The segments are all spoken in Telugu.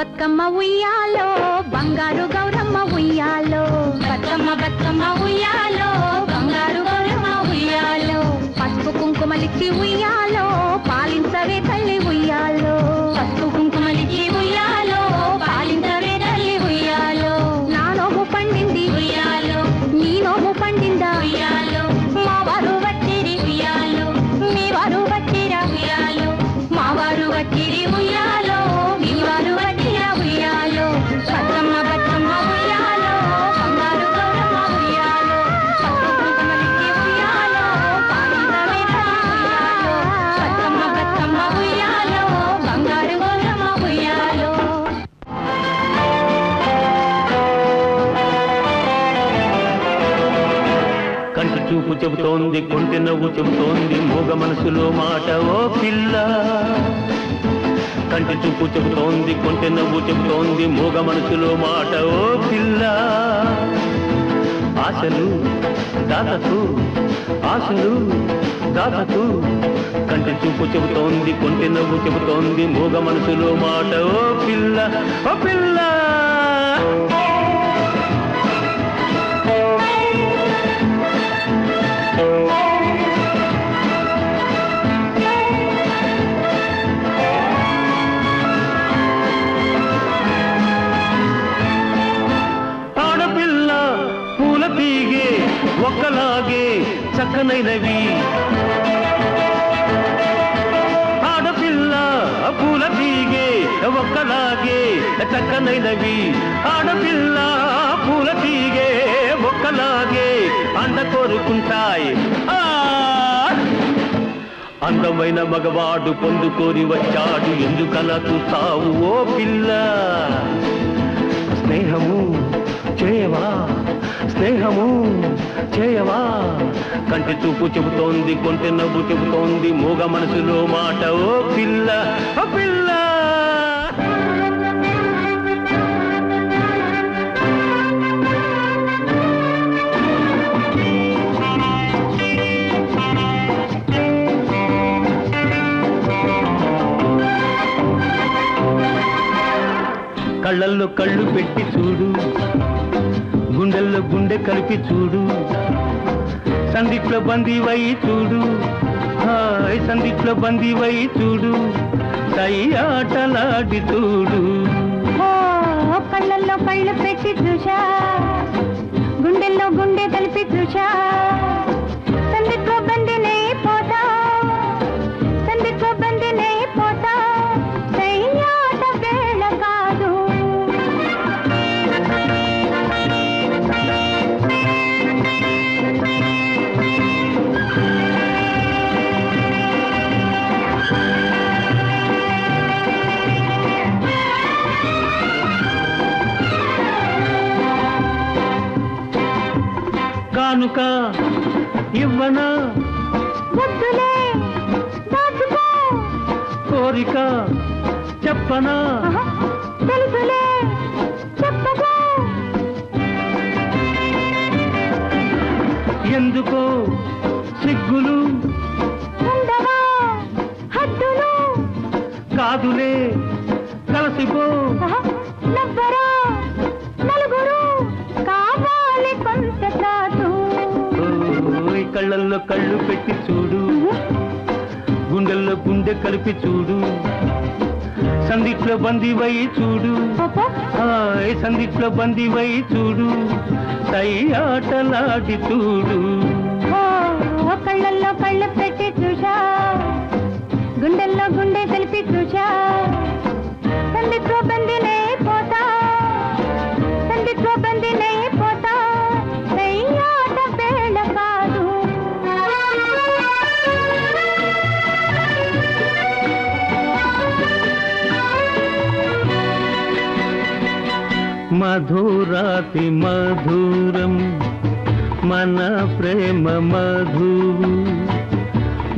బతుకమ్మ ఉయ్యాలో బంగారు గౌరమ్మ ఉయ్యాలో. బతుకమ్మ బతుకమ్మ ఉయ్యాలో బంగారు గౌరమ్మ ఉయ్యాలో. పసుపు కుంకుమలిచ్చి ఉయ్యాలో పాలించవే తల్లి ఉయ్యాలో. చూపు చెబుతోంది కొంటె నవ్వు చెబుతోంది మూగ మనసులో మాట ఓ పిల్ల. కంటి చూపు చెబుతోంది కొంటె నవ్వు చెబుతోంది మూగ మనసులో మాట ఓ పిల్ల. ఆశలు దాతకు ఆశలు దాతకు కంటి చూపు చెబుతోంది కొంటె నవ్వు చెబుతోంది మూగ మనసులో మాట ఓ పిల్ల ఓ పిల్ల. చక్కనైనవి ఆడపిల్ల పూల తీగే ఒక్కలాగే చక్కనైనవి. ఆడపిల్ల పూల తీగే ఒక్కలాగే అండ కోరుకుంటాయి. అందమైన మగవాడు పొందుకోరి వచ్చాడు. ఎందుకలా చూస్తావు ఓ పిల్ల? స్నేహము చేయవా? స్నేహము చేయవా? కంటి చూపు చెబుతోంది కొంటె నవ్వు చెబుతోంది మూగ మనసులో మాట. ఓ పిల్ల ఓ పిల్ల! కళ్ళల్లో కళ్ళు పెట్టి చూడు. గుండెల్లో గుండె కలిపి చూడు. సందిట్లో బందీవై చూడు. హాయ్ సందిట్లో బందీవై చూడు. సై ఆటలాడి చూడు. కళ్ళల్లో కళ్ళు పెట్టి చూశా. గుండెల్లో గుండె కలిపి చూశా. కానుక ఇవ్వనా ముద్దులే దాచుకో కోరిక చెప్పనా ఆహా, తెలుసులే కళ్ళల్లో కళ్ళు పెట్టి చూడు. గుండెల్లో గుండె కలిపి చూడు. సందిట్లో బందీవై చూడు. హాయ్ సందిట్లో బందీవై చూడు. సై ఆటలాడి చూడు. కళ్ళల్లో కళ్ళు పెట్టి చూశా. గుండెల్లో గుండె తెలిపి చూశా. మధురాతి మధురం మన ప్రేమ మధు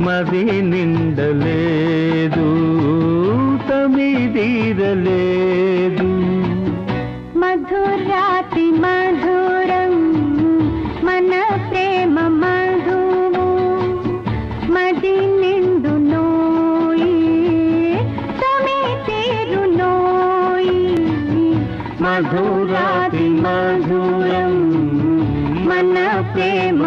మది నిండలేదు తమిదీరలేదు. మధురాతి మధురం మధురాతి మధురం మన ప్రేమ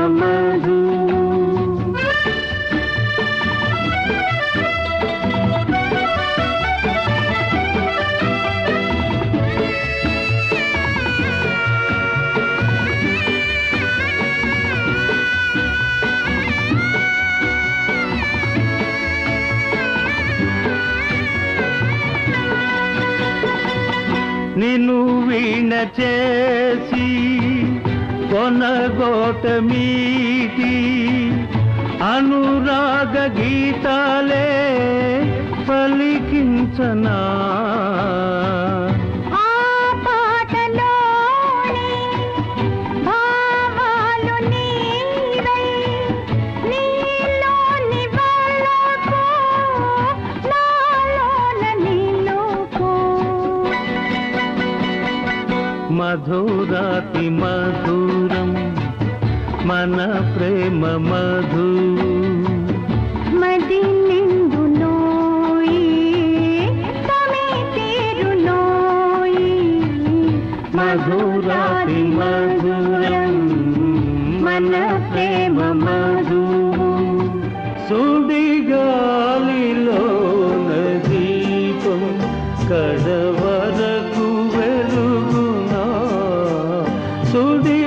చేసి కొనగోటమీటి అనురాగ గీతాలే పలికించనా. మధురాతి మధురం మన ప్రేమ మధు మది నోయి. మధురాతి துதி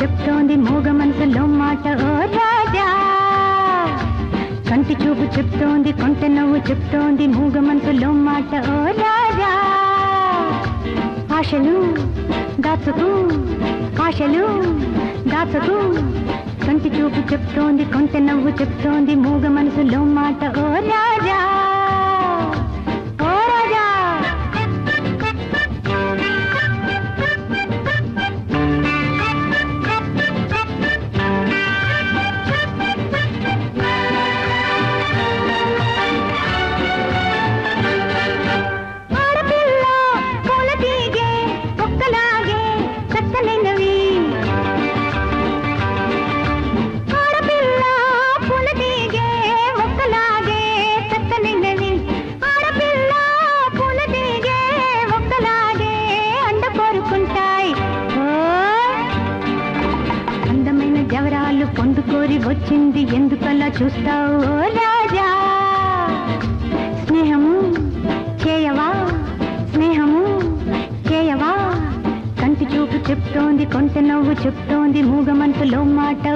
చెప్తోంది మూగ మనసులో మాట ఓ రాజా. కంటి చూపు చెప్తోంది కొంట నవ్వు చెప్తోంది మూగ మనసులో మాట ఓ రాజా. ఆశలు దాచకు ఆశలు దాచకు కంటి చూపు చెప్తోంది కొంట నవ్వు చెప్తోంది మూగ మనసులో మాట ఓ రాజా. ఎవరాలు జవరాలు పొందుకోరి వచ్చింది ఎందుకలా చూస్తావు రాజా? స్నేహము చేయవా? స్నేహము చేయవా? కంటి చూపు చెప్తోంది కొంట నవ్వు చెప్తోంది మూగమంతలో మనసులో మాట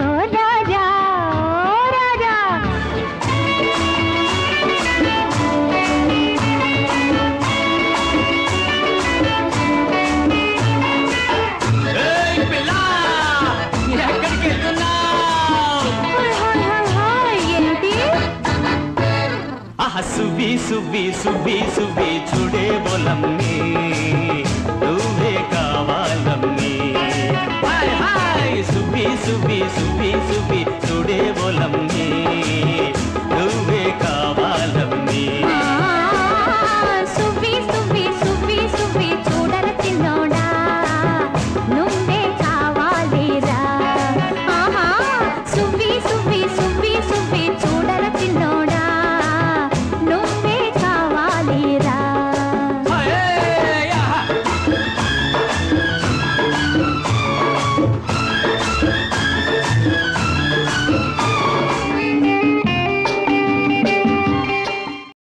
సువ్వి సువ్వి సువ్వి సువ్వి బొలమ్మి.